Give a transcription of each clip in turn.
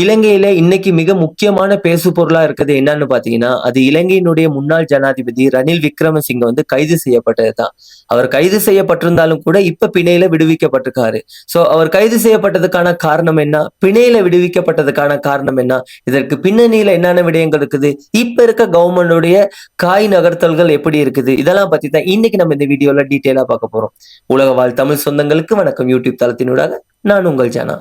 இலங்கையில இன்னைக்கு மிக முக்கியமான பேசு பொருளா இருக்குது என்னன்னு பாத்தீங்கன்னா அது இலங்கையினுடைய முன்னாள் ஜனாதிபதி ரணில் விக்ரமசிங்க வந்து கைது செய்யப்பட்டதுதான். அவர் கைது செய்யப்பட்டிருந்தாலும் கூட இப்ப பிணையில விடுவிக்கப்பட்டிருக்காரு. சோ அவர் கைது செய்யப்பட்டதுக்கான காரணம் என்ன? பிணையில விடுவிக்கப்பட்டதுக்கான காரணம் என்ன? இதற்கு பின்னணியில என்னென்ன விடயங்கள் இருக்குது? இப்ப இருக்க கவர்மெண்டுடைய காய் நகர்த்தல்கள் எப்படி இருக்குது? இதெல்லாம் பத்தி தான் இன்னைக்கு நம்ம இந்த வீடியோல டீட்டெயிலா பார்க்க போறோம். உலக வாழ் தமிழ் சொந்தங்களுக்கு வணக்கம். யூடியூப் தளத்தினூடாக நான் உங்கள் ஜனா.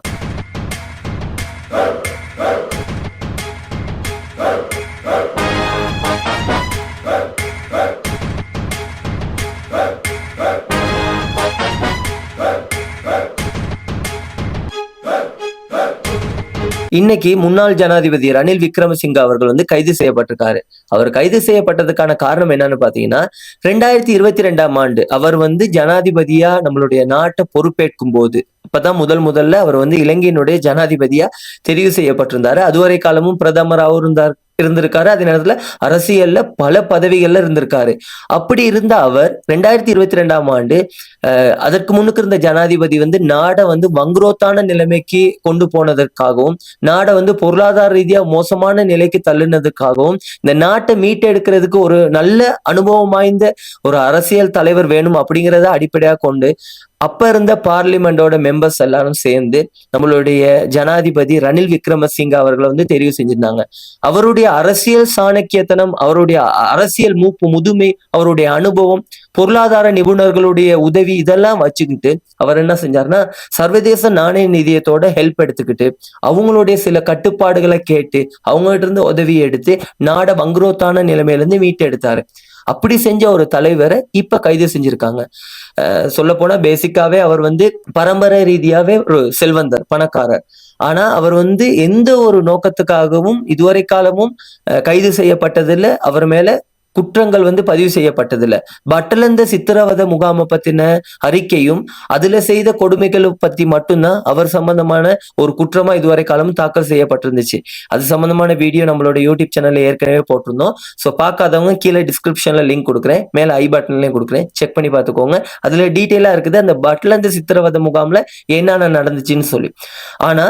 இன்னைக்கு முன்னாள் ஜனாதிபதி ரணில் விக்ரமசிங்க அவர்கள் வந்து கைது செய்யப்பட்டிருக்காரு. அவர் கைது செய்யப்பட்டதுக்கான காரணம் என்னன்னு பாத்தீங்கன்னா ரெண்டாயிரத்தி இருபத்தி ரெண்டாம் ஆண்டு அவர் வந்து ஜனாதிபதியா நம்மளுடைய நாட்டை பொறுப்பேற்கும் போது அப்பதான் முதல் முதல்ல அவர் வந்து இலங்கையினுடைய ஜனாதிபதியா தெரிவு செய்யப்பட்டிருந்தாரு. அதுவரை காலமும் பிரதமராகவும் இருந்தார் இருந்திருக்காரு. அதே நேரத்துல அரசியல்ல பல பதவிகள்ல இருந்திருக்காரு. அப்படி இருந்த அவர் ரெண்டாயிரத்தி இருபத்தி ரெண்டாம் ஆண்டு அஹ், அதற்கு முன்னுக்கு இருந்த ஜனாதிபதி வந்து நாடை வந்து வங்குரோத்தான நிலைமைக்கு கொண்டு போனதற்காகவும் நாடை வந்து பொருளாதார ரீதியா மோசமான நிலைக்கு தள்ளினதுக்காகவும் இந்த நாட்டை மீட்டெடுக்கிறதுக்கு ஒரு நல்ல அனுபவம் வாய்ந்த ஒரு அரசியல் தலைவர் வேணும் அப்படிங்கிறத அடிப்படையாக கொண்டு அப்ப இருந்த பார்லிமெண்டோட மெம்பர்ஸ் எல்லாரும் சேர்ந்து நம்மளுடைய ஜனாதிபதி ரணில் விக்ரமசிங்க அவர்களை வந்து தெரிவு செஞ்சிருந்தாங்க. அவருடைய அரசியல் சாணக்கியத்தனம் அவருடைய அரசியல் மூப்பு முதுமை அவருடைய அனுபவம் பொருளாதார நிபுணர்களுடைய உதவி இதெல்லாம் வச்சுக்கிட்டு அவர் என்ன செஞ்சாருன்னா சர்வதேச நாணய நிதியத்தோட ஹெல்ப் எடுத்துக்கிட்டு அவங்களுடைய சில கட்டுப்பாடுகளை கேட்டு அவங்ககிட்ட இருந்து உதவி எடுத்து நாட வங்குரோத்தான நிலைமையில இருந்து மீட்டு எடுத்தாரு அப்படி செஞ்ச ஒரு தலைவரை இப்ப கைது செஞ்சிருக்காங்க. சொல்ல போனா பேசிக்காவே அவர் வந்து பரம்பரை ரீதியாவே ஒரு செல்வந்தர் பணக்காரர். ஆனா அவர் வந்து எந்த ஒரு நோக்கத்துக்காகவும் இதுவரை காலமும் கைது செய்யப்பட்டதில்ல. அவர் மேல குற்றங்கள் வந்து பதிவு செய்யப்பட்டதில்ல. பட்டலந்த சித்திரவத முகாமை பத்தின அறிக்கையும் அதுல செய்த கொடுமைகளை பத்தி மட்டும்தான் அவர் சம்பந்தமான ஒரு குற்றமா இதுவரை காலமும் தாக்கல் செய்யப்பட்டிருந்துச்சு. அது சம்பந்தமான வீடியோ நம்மளோட யூடியூப் சேனல்ல ஏற்கனவே போட்டிருந்தோம். ஸோ பார்க்காதவங்க கீழே டிஸ்கிரிப்ஷன்ல லிங்க் கொடுக்குறேன். மேல ஐ பட்டன்லயும் கொடுக்குறேன். செக் பண்ணி பார்த்துக்கோங்க. அதுல டீட்டெயிலா இருக்குது. அந்த பட்டலந்த சித்திரவத முகாம்ல என்னென்ன நடந்துச்சுன்னு சொல்லி. ஆனா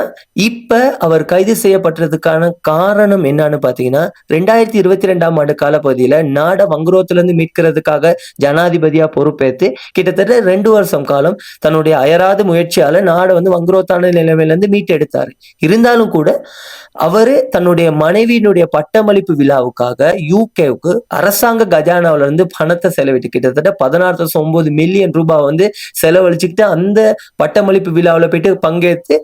இப்ப அவர் கைது செய்யப்பட்டதுக்கான காரணம் என்னன்னு பாத்தீங்கன்னா ரெண்டாயிரத்தி இருபத்தி ரெண்டாம் ஆண்டு காலப்பகுதியில நாடை வங்குரோத்துல இருந்து மீட்கிறதுக்காக ஜனாதிபதியா பொறுப்பேற்று கிட்டத்தட்ட ரெண்டு வருஷம் காலம் தன்னுடைய அயராத முயற்சியால நாடை வந்து வங்குரோத்தான நிலைமையில இருந்து மீட்டெடுத்தாரு. இருந்தாலும் கூட அவரு தன்னுடைய மனைவியினுடைய பட்டமளிப்பு விழாவுக்காக யூகேவுக்கு அரசாங்க கஜானாவில இருந்து பணத்தை செலவிட்டு கிட்டத்தட்ட பதினாறு ஒன்பது மில்லியன் ரூபாய் வந்து செலவழிச்சுக்கிட்டு அந்த பட்டமளிப்பு விழாவில் போயிட்டு பங்கேற்று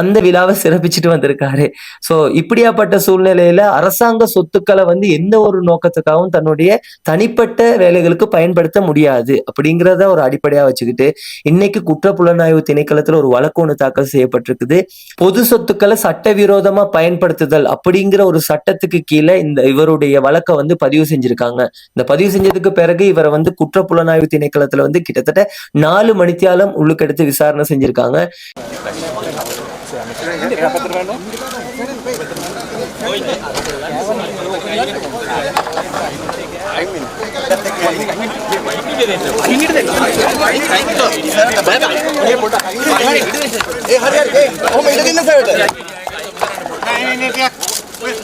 அந்த விழாவை சிறப்பிச்சுட்டு வந்திருக்காரு. ஸோ இப்படியாப்பட்ட சூழ்நிலையில அரசாங்க சொத்துக்களை வந்து எந்த ஒரு நோக்கத்துக்காகவும் தன்னுடைய தனிப்பட்ட வேலைகளுக்கு பயன்படுத்த முடியாது அப்படிங்கிறத ஒரு அடிப்படையா வச்சுக்கிட்டு இன்னைக்கு குற்றப்புலனாய்வு திணைக்களத்துல ஒரு வழக்கு ஒன்று தாக்கல் செய்யப்பட்டிருக்குது. பொது சொத்துக்களை சட்டவிரோதமா பயன்படுத்துதல் அப்படிங்கிற ஒரு சட்டத்துக்கு கீழே இந்த இவருடைய வழக்கை வந்து பதிவு செஞ்சிருக்காங்க. இந்த பதிவு செஞ்சதுக்கு பிறகு இவரை வந்து குற்றப்புலனாய்வு திணைக்களத்துல வந்து கிட்டத்தட்ட நாலு மணித்தியாலம் உள்ளுக்கெடுத்து விசாரணை செஞ்சிருக்காங்க.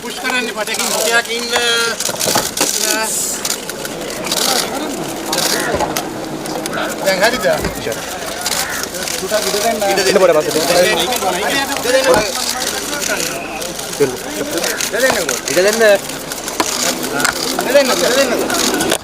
පුෂ් කරන්න පටකින් හොකයක් ඉන්න දැන් හරිද? ඉඩ දෙන්න බඩ පස්සේ. ඉඩ දෙන්න. ඉඩ දෙන්න. ඉඩ දෙන්න. ඉඩ දෙන්න.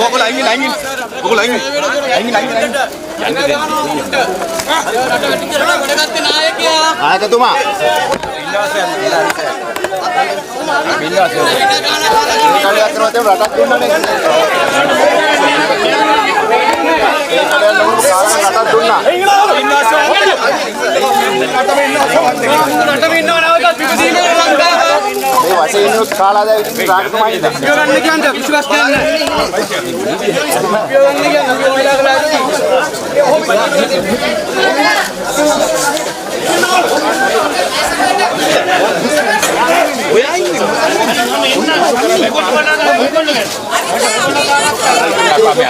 ఒకళ్ళు అంగిల్ అంగిల్ ఒకళ్ళు అంగిల్ అంగిల్ అంగిల్ ఆయక తుమా బిల్లు అసలు బిల్లు అసలు ಅಷ್ಟೇ ಇನ್ನು ಕಾಲಾದ ರಾಜ ಮಾಡಿಲ್ಲ ವಿಶ್ವಾಸ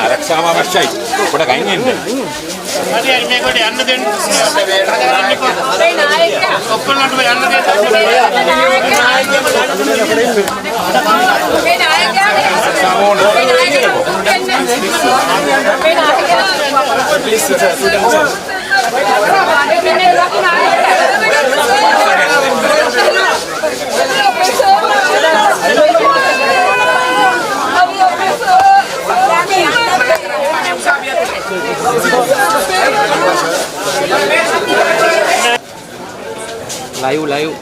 ಆರಕ್ಷಣ ಅವಶ್ಯ ගොඩ ගයින් එන්න. හරි හරි මේකට යන්න දෙන්න. අපේ නායකයා ඔක්කොලන්ට යන්න දෙන්න. අපේ නායකයා අපේ නායකයා අපේ නායකයා layu layu.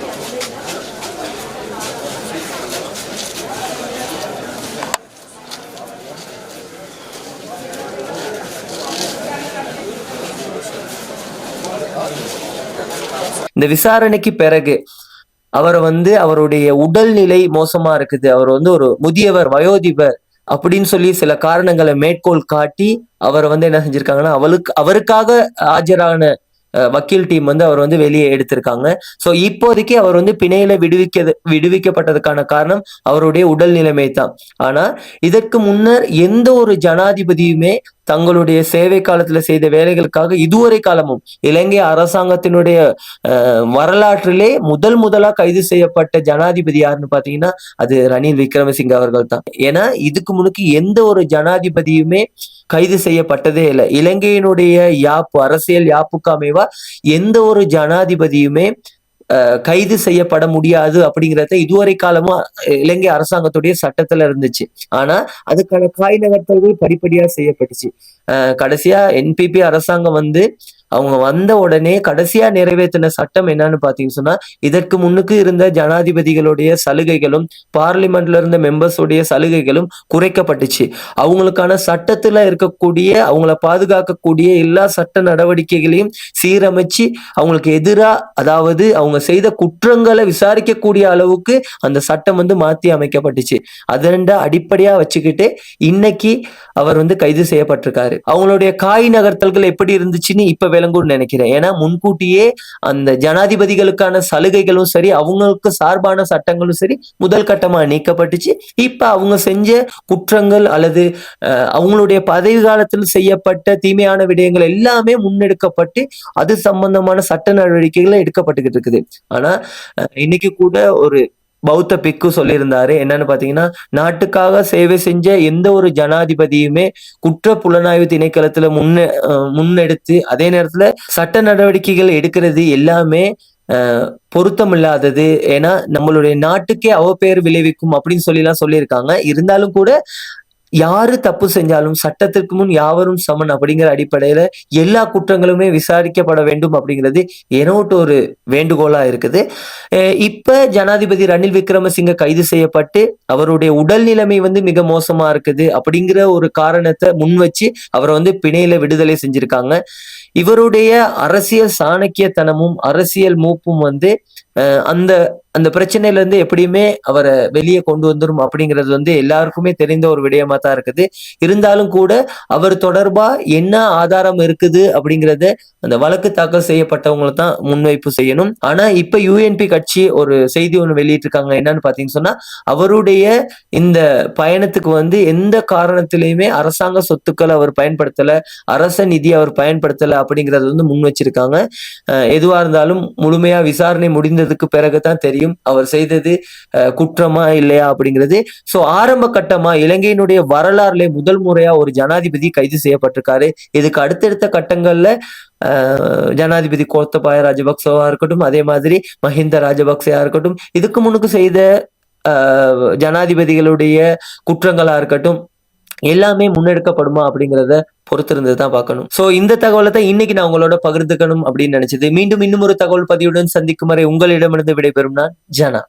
இந்த விசாரணைக்கு பிறகு அவர் வந்து அவருடைய உடல்நிலை மோசமா இருக்குது. அவர் வந்து ஒரு முதியவர் வயோதிபர். அப்படின்னு சொல்லி சில காரணங்களை மேற்கோள் காட்டி அவரை வந்து என்ன செஞ்சிருக்காங்கன்னா அவளுக்கு அவருக்காக ஆஜரான அஹ், வக்கீல் டீம் வந்து அவர் வந்து வெளியே எடுத்திருக்காங்க. சோ இப்போதைக்கு அவர் வந்து பிணையில விடுவிக்க விடுவிக்கப்பட்டதுக்கான காரணம் அவருடைய உடல் நிலைமை தான் ஆனா இதற்கு முன்னர் எந்த ஒரு ஜனாதிபதியுமே தங்களுடைய சேவை காலத்துல செய்த வேலைகளுக்காக இதுவரை காலமும் இலங்கை அரசாங்கத்தினுடைய வரலாற்றிலே முதல் முதலா கைது செய்யப்பட்ட ஜனாதிபதி யாருன்னு பாத்தீங்கன்னா அது ரணில் விக்ரமசிங்க அவர்கள் தான் ஏன்னா இதுக்கு முன்னுக்கு எந்த ஒரு ஜனாதிபதியுமே கைது செய்யப்பட்டதே இல்லை. இலங்கையினுடைய யாப்பு அரசியல் யாப்புக்கு அமைவா எந்த ஒரு ஜனாதிபதியுமே கைது செய்யப்பட முடியாது அப்படிங்கிறத இதுவரை காலமா இலங்கை அரசாங்கத்துடைய சட்டத்துல இருந்துச்சு. ஆனா அதுக்கான காய் நகர்த்தல்கள் படிப்படியா செய்யப்பட்டுச்சு. அஹ், கடைசியா என்பிபி அரசாங்கம் வந்து அவங்க வந்த உடனே கடைசியா நிறைவேற்றின சட்டம் என்னன்னு பாத்தீங்கன்னு சொன்னா இதற்கு முன்னுக்கு இருந்த ஜனாதிபதிகளுடைய சலுகைகளும் பார்லிமெண்ட்ல இருந்த மெம்பர்ஸுடைய சலுகைகளும் குறைக்கப்பட்டுச்சு. அவங்களுக்கான சட்டத்துல இருக்கக்கூடிய அவங்கள பாதுகாக்கக்கூடிய எல்லா சட்ட நடவடிக்கைகளையும் சீரமைச்சு அவங்களுக்கு எதிரா அதாவது அவங்க செய்த குற்றங்களை விசாரிக்கக்கூடிய அளவுக்கு அந்த சட்டம் வந்து மாத்தி அமைக்கப்பட்டுச்சு. அதண்ட அடிப்படையா வச்சுக்கிட்டு இன்னைக்கு அவர் வந்து கைது செய்யப்பட்டிருக்காரு. அவங்களுடைய காய் நகர்த்தல்கள் எப்படி இருந்துச்சுன்னு இப்ப விளங்கும்னு நினைக்கிறேன். ஏன்னா முன்கூட்டியே அந்த ஜனாதிபதிகளுக்கான சலுகைகளும் சரி அவங்களுக்கு சார்பான சட்டங்களும் சரி முதல் கட்டமா நீக்கப்பட்டுச்சு. இப்ப அவங்க செஞ்ச குற்றங்கள் அல்லது அவங்களுடைய பதவி காலத்தில் செய்யப்பட்ட தீமையான விடயங்கள் எல்லாமே முன்னெடுக்கப்பட்டு அது சம்பந்தமான சட்ட நடவடிக்கைகள் எடுக்கப்பட்டுக்கிட்டு இருக்குது. ஆனா இன்னைக்கு கூட ஒரு பௌத்த பிக்கு சொல்லியிருந்தாரு. என்னன்னு பாத்தீங்கன்னா நாட்டுக்காக சேவை செஞ்ச எந்த ஒரு ஜனாதிபதியுமே குற்ற புலனாய்வு திணைக்களத்துல முன்ன முன்னெடுத்து அதே நேரத்துல சட்ட நடவடிக்கைகள் எடுக்கிறது எல்லாமே பொருத்தம் பொருத்தமில்லாதது. ஏன்னா நம்மளுடைய நாட்டுக்கே அவப்பெயர் விளைவிக்கும் அப்படின்னு சொல்லி எல்லாம் சொல்லியிருக்காங்க. இருந்தாலும் கூட யாரு தப்பு செஞ்சாலும் சட்டத்திற்கு முன் யாவரும் சமன் அப்படிங்கிற அடிப்படையில எல்லா குற்றங்களுமே விசாரிக்கப்பட வேண்டும் அப்படிங்கிறது எனோட்டு ஒரு வேண்டுகோளா இருக்குது. அஹ் இப்ப ஜனாதிபதி ரணில் விக்ரமசிங்க கைது செய்யப்பட்டு அவருடைய உடல் நிலைமை வந்து மிக மோசமா இருக்குது அப்படிங்கிற ஒரு காரணத்தை முன் வச்சு அவரை வந்து பிணையில விடுதலை செஞ்சிருக்காங்க. இவருடைய அரசியல் சாணக்கியத்தனமும் அரசியல் மூப்பும் வந்து அந்த அந்த பிரச்சனையில இருந்து எப்படியுமே அவரை வெளியே கொண்டு வந்துடும் அப்படிங்கிறது வந்து எல்லாருக்குமே தெரிந்த ஒரு விடயமா தான் இருக்குது. இருந்தாலும் கூட அவர் தொடர்பா என்ன ஆதாரம் இருக்குது அப்படிங்கறத அந்த வழக்கு தாக்கல் செய்யப்பட்டவங்களை தான் முன்வைப்பு செய்யணும். ஆனா இப்ப யூஎன்பி கட்சி ஒரு செய்தி ஒன்று வெளியிட்டிருக்காங்க. என்னன்னு பாத்தீங்கன்னு சொன்னா அவருடைய இந்த பயணத்துக்கு வந்து எந்த காரணத்திலையுமே அரசாங்க சொத்துக்களை அவர் பயன்படுத்தல அரச நிதி அவர் பயன்படுத்தல அப்படிங்கறது வந்து முன் வச்சிருக்காங்க. எதுவா இருந்தாலும் முழுமையா விசாரணை முடிந்தது முடிந்ததுக்கு பிறகுதான் தெரியும் அவர் செய்தது குற்றமா இல்லையா அப்படிங்கிறது. சோ ஆரம்ப கட்டமா இலங்கையினுடைய வரலாறுல முதல் முறையா ஒரு ஜனாதிபதி கைது செய்யப்பட்டிருக்காரு. இதுக்கு அடுத்தடுத்த கட்டங்கள்ல ஜனாதிபதி கோத்தபாய ராஜபக்சவா இருக்கட்டும் அதே மாதிரி மஹிந்த ராஜபக்சையா இருக்கட்டும் இதுக்கு முன்னுக்கு செய்த ஜனாதிபதிகளுடைய குற்றங்களா இருக்கட்டும் எல்லாமே முன்னெடுக்கப்படுமா அப்படிங்கிறத பொறுத்திருந்து தான் பார்க்கணும். சோ இந்த தகவலை தான் இன்னைக்கு நான் உங்களோட பகிர்ந்துக்கணும் அப்படின்னு நினைச்சது. மீண்டும் இன்னும் ஒரு தகவல் பதிவுடன் சந்திக்கும் வரை உங்களிடமிருந்து விடைபெறும் நான் ஜனா.